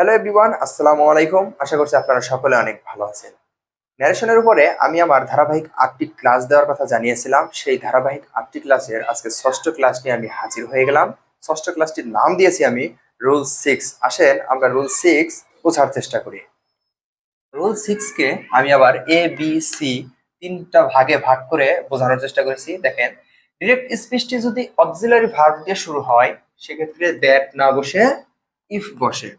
Hello everyone আসসালামু আলাইকুম। আশা করছি আপনারা সকলে অনেক ভালো আছেন। ন্যারেশনের উপরে আমি আমার ধারাবাহিক আটটি ক্লাস দেওয়ার কথা জানিয়েছিলাম। সেই ধারাবাহিক আটটি ক্লাসের আজকে ষষ্ঠ ক্লাস নিয়ে আমি হাজির হয়ে গেলাম। ষষ্ঠ ক্লাসটির নাম দিয়েছি আমি রুল সিক্স আসেন, আমরা রুল সিক্স বোঝার চেষ্টা করি। রুল সিক্সকে আমি আবার এ বি সি তিনটা ভাগে ভাগ করে বোঝানোর চেষ্টা করেছি। দেখেন ডিরেক্ট স্পিচটি যদি অক্সিলারি ভার্ব দিয়ে শুরু হয়, সেক্ষেত্রে দ্যাট না বসে ইফ বসে।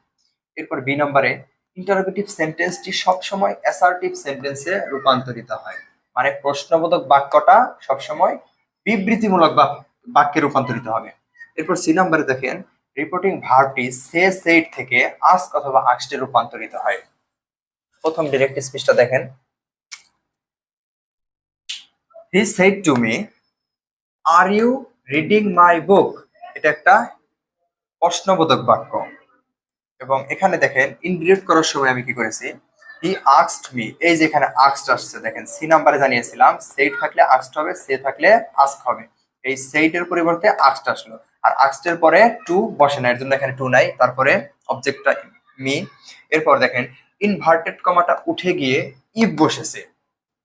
এরপর বি নম্বরে ইন্টারোগেটিভ সেন্টেন্সটি সবসময় অ্যাসার্টিভ সেন্টেন্সে রূপান্তরিত হয়। মানে প্রশ্নবোধক বাক্যটা সবসময় বিবৃতিমূলক বাক- বাক্যে রূপান্তরিত হবে। এরপর সি নম্বরে দেখেন রিপোর্টিং ভার্বটি সে সেইট থেকে আস্ক অথবা আক্সটে রূপান্তরিত হয়। প্রথম ডিরেক্ট স্পিচটা দেখেন। He said to me are you reading my book এটা একটা প্রশ্নবোধক বাক্য। এবং এখানে দেখেন ইনডিরেক্ট করার সময় আমি কি করেছি? হি আক্সড মি এই যে এখানে আক্সড আসছে, দেখেন সি নাম্বারে জানিয়েছিলাম সেইট থাকলে আক্সড হবে, সে থাকলে আস্ক হবে। এই সেইটের পরিবর্তে আক্সড আসলো। আর আক্সডের পরে টু বসে না, এর জন্য এখানে টু নাই, তারপরে অবজেক্টটা মি এরপর দেখেন ইনভার্টেড কমাটা উঠে গিয়ে ইফ বসেছে।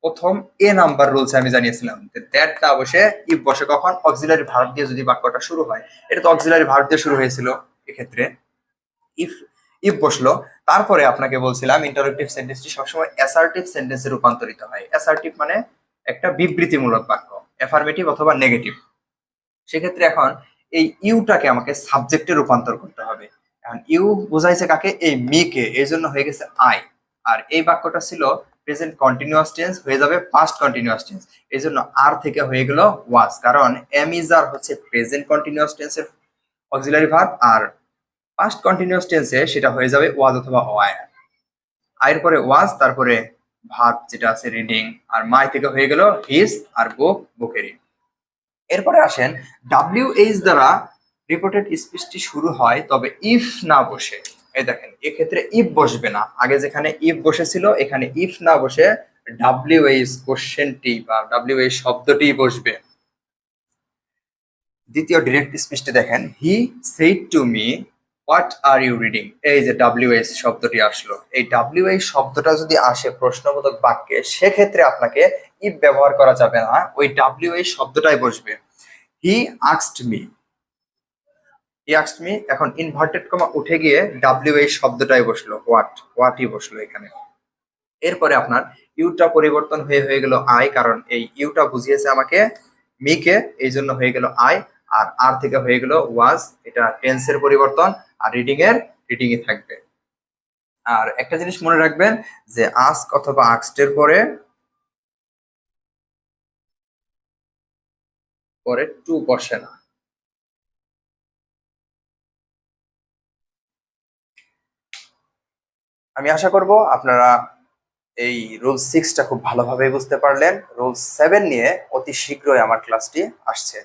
প্রথম এ নাম্বার রুলস আমি জানিয়েছিলাম দ্যাট না বসে ইফ বসে, কখন? অক্সিলারি ভার্ব দিয়ে যদি বাক্যটা শুরু হয়। এটা তো অক্সিলারি ভার্ব দিয়ে শুরু হয়েছিল, এক্ষেত্রে। ইফ ইফ বসল, তারপরে আপনাকে বলছিলাম ইন্টারেক্টিভ সেন্টেন্সটি সবসময় অ্যাসার্টিভ সেন্টেন্সে রূপান্তরিত হয়। অ্যাসার্টিভ মানে একটা বিবৃতিমূলক বাক্য অ্যাফার্মেটিভ অথবা নেগেটিভ সেক্ষেত্রে এখন এই ইউটাকে আমাকে সাবজেক্টে রূপান্তর করতে হবে। এখন ইউ বোঝাইছে কাকে? এই মিকে এই জন্য হয়ে গেছে আই আর এই বাক্যটা ছিল প্রেজেন্ট কন্টিনিউয়াস টেন্স হয়ে যাবে পাস্ট কন্টিনিউয়াস টেন্স এই জন্য আর থেকে হয়ে গেল ওয়াজ কারণ এম ইজ আর হচ্ছে প্রেজেন্ট কন্টিনিউয়াস টেন্সের অক্সিলারি ভার্ব আর পাস্ট কন্টিনিউয়াস টেন্সে সেটা হয়ে যাবে ওয়াজ অথবা ওয়ার আয়ের পরে ওয়াজ তারপরে ভার্ব যেটা আছে রিডিং আর মাই থেকে হয়ে গেল হিস আর বুক বুকেরই এরপরে আসেন ডাব্লিউ এইচ দ্বারা রিপোর্টেড স্পিচটি শুরু হয়, তবে ইফ না বসে। এই দেখেন, এক্ষেত্রে ইফ বসবে না। আগে যেখানে ইফ বসেছিল, এখানে ইফ না বসে ডাব্লিউ এইচ কোশ্চেনটি বা ডাব্লিউ এইচ শব্দটি বসবে। দ্বিতীয় ডিরেক্ট স্পিচটি দেখেন he said to me what are you reading এই যে ডাব্লিউএস শব্দটি আসলো। এই ডাব্লিউএস শব্দটা যদি আসে প্রশ্নবোধক বাক্যে, সেক্ষেত্রে আপনাকে ইফ ব্যবহার করা যাবে না। ওই ডাব্লিউএস শব্দটাই বসবে। হি আক্সড মি হি আক্সড মি এখন ইনভার্টেড কমা উঠে গিয়ে ডাব্লিউএস শব্দটাই বসল। হোয়াট হোয়াটই বসল এখানে। এরপরে আপনার ইউটা পরিবর্তন হয়ে হয়ে গেল আই কারণ এই ইউটা বুঝিয়েছে আমাকে মিকে এই জন্য হয়ে গেল আই আর আর থেকে হয়ে গেল ওয়াজ এটা টেন্সের পরিবর্তন। আর রিডিং এর রিডিং এ থাকবে। আর একটা জিনিস মনে রাখবেন যে আস্ক অথবা আক্সটের পরে পরে টু বসে না। আমি আশা করব আপনারা এই রুল সিক্সটা খুব ভালোভাবে বুঝতে পারলেন। রুল সেভেন নিয়ে অতি শীঘ্রই আমার ক্লাসটি আসছে।